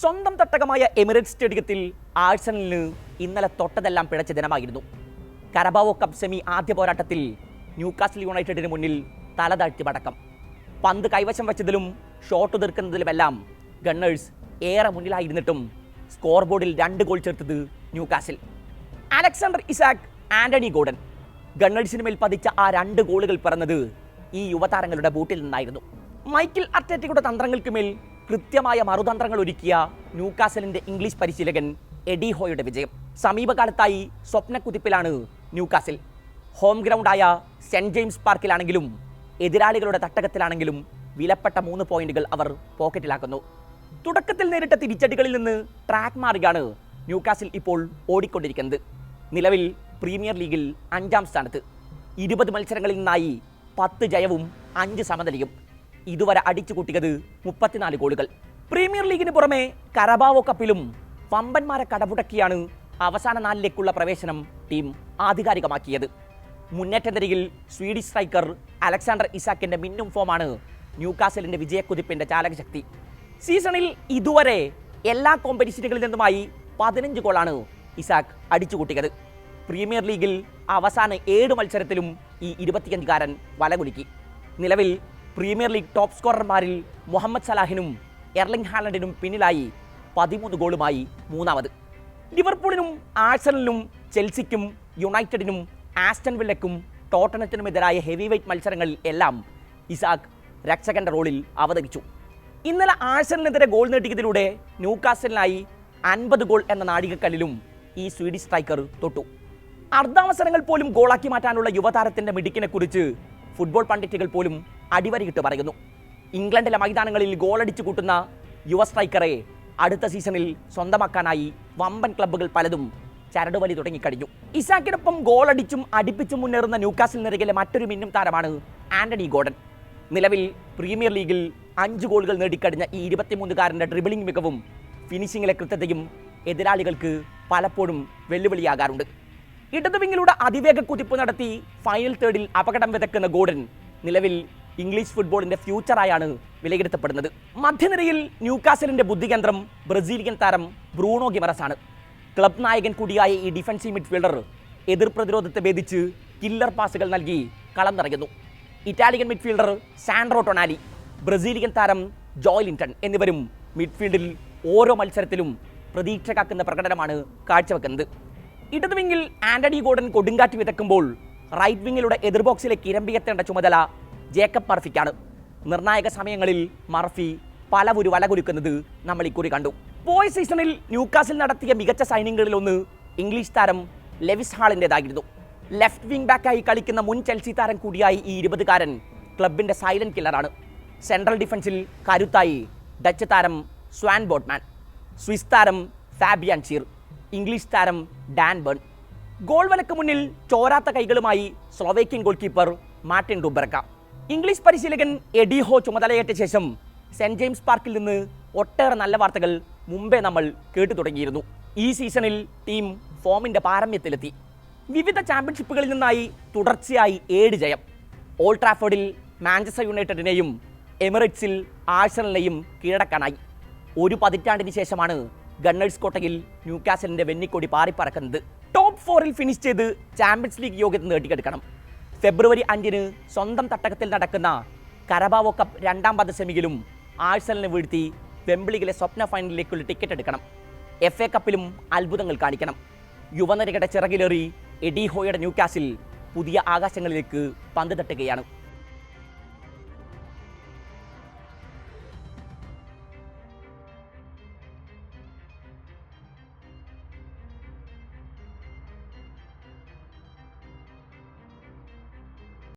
സ്വന്തം തട്ടകമായ എമിറേറ്റ്സ് സ്റ്റേഡിയത്തിൽ ആഴ്സണലിന് ഇന്നലെ തൊട്ടതെല്ലാം പിഴച്ച ദിനമായിരുന്നു കരബാവോ കപ്പ് സെമി ആദ്യ പോരാട്ടത്തിൽ ന്യൂകാസിൽ യുണൈറ്റഡിന് മുന്നിൽ തലതാഴ്ത്തി പടക്കം. പന്ത് കൈവശം വെച്ചതിലും ഷോട്ട് തീർക്കുന്നതിലുമെല്ലാം ഗണ്ണേഴ്സ് ഏറെ മുന്നിലായിരുന്നിട്ടും സ്കോർ ബോർഡിൽ രണ്ട് ഗോൾ ചേർത്തത് Newcastle. Alexander Isak Anthony Gordon. ഗണ്ണേഴ്സിന് മേൽ പതിച്ച ആ രണ്ട് ഗോളുകൾ പിറന്നത് ഈ യുവതാരങ്ങളുടെ ബൂട്ടിൽ നിന്നായിരുന്നു. മൈക്കിൾ അർട്ടേറ്റയുടെ തന്ത്രങ്ങൾക്ക് മേൽ കൃത്യമായ മറുതന്ത്രങ്ങൾ ഒരുക്കിയ ന്യൂകാസലിന്റെ ഇംഗ്ലീഷ് പരിശീലകൻ എഡി ഹോയുടെ വിജയം. സമീപകാലത്തായി സ്വപ്നക്കുതിപ്പിലാണ് ന്യൂകാസിൽ. ഹോം ഗ്രൗണ്ടായ സെന്റ് ജെയിംസ് പാർക്കിലാണെങ്കിലും എതിരാളികളുടെ തട്ടകത്തിലാണെങ്കിലും വിലപ്പെട്ട മൂന്ന് പോയിന്റുകൾ അവർ പോക്കറ്റിലാക്കുന്നു. തുടക്കത്തിൽ നേരിട്ട തിരിച്ചടികളിൽ നിന്ന് ട്രാക്ക് മാറിയാണ് ന്യൂകാസിൽ ഇപ്പോൾ ഓടിക്കൊണ്ടിരിക്കുന്നത്. നിലവിൽ പ്രീമിയർ ലീഗിൽ അഞ്ചാം സ്ഥാനത്ത്. ഇരുപത് മത്സരങ്ങളിൽ നിന്നായി പത്ത് ജയവും അഞ്ച് സമനിലയും. ഇതുവരെ അടിച്ചു കൂട്ടിയത് മുപ്പത്തിനാല് ഗോളുകൾ. പ്രീമിയർ ലീഗിന് പുറമെ കരബാവോ കപ്പിലും വമ്പന്മാരെ കടപുടക്കിയാണ് അവസാന നാലിലേക്കുള്ള പ്രവേശനം ടീം ആധികാരികമാക്കിയത്. മുന്നേറ്റ നിരയിൽ സ്വീഡിഷ് സ്ട്രൈക്കർ അലക്സാണ്ടർ ഇസാക്കിന്റെ മിന്നും ഫോമാണ് ന്യൂകാസലിന്റെ വിജയക്കുതിപ്പിന്റെ ചാലകശക്തി. സീസണിൽ ഇതുവരെ എല്ലാ കോമ്പറ്റീഷനുകളിൽ നിന്നുമായി പതിനഞ്ച് ഗോളാണ് ഇസാക്ക് അടിച്ചുകൂട്ടിയത് പ്രീമിയർ ലീഗിൽ അവസാന ഏഴ് മത്സരത്തിലും ഈ ഇരുപത്തിയഞ്ചുകാരൻ വലകുലുക്കി. നിലവിൽ പ്രീമിയർ ലീഗ് ടോപ്പ് സ്കോറർമാരിൽ മുഹമ്മദ് സലാഹിനും എർലിംഗ് ഹാലൻഡിനും പിന്നിലായി പതിമൂന്ന് ഗോളുമായി മൂന്നാമത്. ലിവർപൂളിനും ആഴ്സണലിനും ചെൽസിക്കും യുണൈറ്റഡിനും ആസ്റ്റൺ വില്ലക്കും ടോട്ടനത്തിനുമെതിരായ ഹെവി വെയ്റ്റ് മത്സരങ്ങളിൽ എല്ലാം ഇസാഖ് രക്ഷകന്റെ റോളിൽ അവതരിച്ചു. ഇന്നലെ ആഴ്സണലിനെതിരെ ഗോൾ നേടിയതിലൂടെ ന്യൂകാസലിനായി അൻപത് ഗോൾ എന്ന നാഴികക്കല്ലിലും ഈ സ്വീഡിഷ് സ്ട്രൈക്കർ തൊട്ടു. അർദ്ധാവസരങ്ങൾ പോലും ഗോളാക്കി മാറ്റാനുള്ള യുവതാരത്തിന്റെ മിടുക്കിനെ കുറിച്ച് ഫുട്ബോൾ പണ്ഡിറ്റുകൾ പോലും അടിവരയിട്ട് പറയുന്നു. ഇംഗ്ലണ്ടിലെ മൈതാനങ്ങളിൽ ഗോളടിച്ചു കൂട്ടുന്ന യുവ സ്ട്രൈക്കറെ അടുത്ത സീസണിൽ സ്വന്തമാക്കാനായി വമ്പൻ ക്ലബ്ബുകൾ പലതും ചരടുവലി തുടങ്ങിക്കഴിഞ്ഞു. ഇസാക്കിനൊപ്പം ഗോളടിച്ചും അടിപ്പിച്ചും മുന്നേറുന്ന ന്യൂക്കാസിൽ നിരകിലെ മറ്റൊരു മിന്നും താരമാണ് ആന്റണി ഗോർഡൻ നിലവിൽ പ്രീമിയർ ലീഗിൽ അഞ്ച് ഗോളുകൾ നേടിക്കഴിഞ്ഞ ഈ ഇരുപത്തിമൂന്നുകാരന്റെ ഡ്രിബിളിംഗ് മികവും ഫിനിഷിങ്ങിലെ കൃത്യതയും എതിരാളികൾക്ക് പലപ്പോഴും വെല്ലുവിളിയാകാറുണ്ട്. ഇടതുവിങ്ങിലൂടെ അതിവേഗ കുതിപ്പ് നടത്തി ഫൈനൽ തേർഡിൽ അപകടം വിതക്കുന്ന ഗോർഡൻ നിലവിൽ ഇംഗ്ലീഷ് ഫുട്ബോളിന്റെ ഫ്യൂച്ചറായാണ് വിലയിരുത്തപ്പെടുന്നത്. മധ്യനിരയിൽ ന്യൂകാസലിന്റെ ബുദ്ധികേന്ദ്രം ബ്രസീലിയൻ താരം ബ്രൂണോ ഗിമറസ് ആണ് ക്ലബ് നായകൻ കൂടിയായ ഈ ഡിഫൻസീവ് മിഡ്ഫീൽഡർ എതിർ പ്രതിരോധത്തെ ഭേദിച്ച് കില്ലർ പാസുകൾ നൽകി കളം നിറയുന്നു Italian midfielder Sandro Tonali Brazilian താരം ജോയ്ലിന്റൺ എന്നിവരും മിഡ്ഫീൽഡിൽ ഓരോ മത്സരത്തിലും പ്രതീക്ഷ കാക്കുന്ന പ്രകടനമാണ് കാഴ്ചവെക്കുന്നത്. ഇടതുവിങ്ങിൽ ആന്റണി ഗോർഡൻ കൊടുങ്കാറ്റ് വിതക്കുമ്പോൾ റൈറ്റ് വിങ്ങിലൂടെ എതിർ ബോക്സിലേക്ക് ഇരമ്പിയെത്തേണ്ട ചുമതല ജേക്കബ് മർഫിക്കാണ്. നിർണായക സമയങ്ങളിൽ മർഫി പലവുരു വലകുലുക്കുന്നത് നമ്മൾ ഇക്കുറി കണ്ടു. പോയ സീസണിൽ ന്യൂക്കാസിൽ നടത്തിയ മികച്ച സൈനിങ്ങുകളിൽ ഒന്ന് ഇംഗ്ലീഷ് താരം ലെവിസ് ഹാളിന്റെതായിരുന്നു ലെഫ്റ്റ് വിംഗ് ബാക്കായി കളിക്കുന്ന മുൻ ചെൽസി താരം കൂടിയായി ഈ ഇരുപതുകാരൻ ക്ലബിന്റെ സൈലന്റ് കില്ലറാണ് സെൻട്രൽ ഡിഫൻസിൽ കരുത്തായി ഡച്ച് താരം സ്വാൻ ബോട്ട്മാൻ. സ്വിസ് താരം ഫാബിയാൻ ചീർ. ഇംഗ്ലീഷ് താരം ഡാൻ ബേൺ. ഗോൾ വലക്ക് മുന്നിൽ ചോരാത്ത കൈകളുമായി Slovakian goalkeeper Martin Dubravka English പരിശീലകൻ എഡിഹോ ചുമതലയേറ്റ ശേഷം സെന്റ് ജെയിംസ് പാർക്കിൽ നിന്ന് ഒട്ടേറെ നല്ല വാർത്തകൾ മുമ്പേ നമ്മൾ കേട്ടു തുടങ്ങിയിരുന്നു. ഈ സീസണിൽ ടീം ഫോമിന്റെ പാരമ്യത്തിലെത്തി. വിവിധ ചാമ്പ്യൻഷിപ്പുകളിൽ നിന്നായി തുടർച്ചയായി ഏഴ് ജയം. ഓൾഡ് ട്രാഫോർഡിൽ മാഞ്ചസ്റ്റർ യുണൈറ്റഡിനെയും എമിറേറ്റ്സിൽ ആഴ്സണലിനെയും കീഴടക്കാനായി. ഒരു പതിറ്റാണ്ടിന് ശേഷമാണ് ഗണ്ണേഴ്സ് കോട്ടയിൽ ന്യൂകാസലിന്റെ വെന്നിക്കൊടി പാറിപ്പറക്കുന്നത്. ടോപ്പ് ഫോറിൽ ഫിനിഷ് ചെയ്ത് ചാമ്പ്യൻസ് ലീഗ് യോഗ്യത നേടിയെടുക്കണം. ഫെബ്രുവരി അഞ്ചിന് സ്വന്തം തട്ടകത്തിൽ നടക്കുന്ന കരബാവോ കപ്പ് രണ്ടാം പദ സെമിയിലും ആഴ്സലിനെ വീഴ്ത്തി വെമ്പിളിയിലെ സ്വപ്ന ഫൈനലിലേക്കുള്ള ടിക്കറ്റ് എടുക്കണം. എഫ് എ കപ്പിലും അത്ഭുതങ്ങൾ കാണിക്കണം. യുവനിരയുടെ ചിറകിലേറി എഡി ഹോയുടെ ന്യൂകാസിൽ പുതിയ ആകാശങ്ങളിലേക്ക് പന്ത് തട്ടുകയാണ്.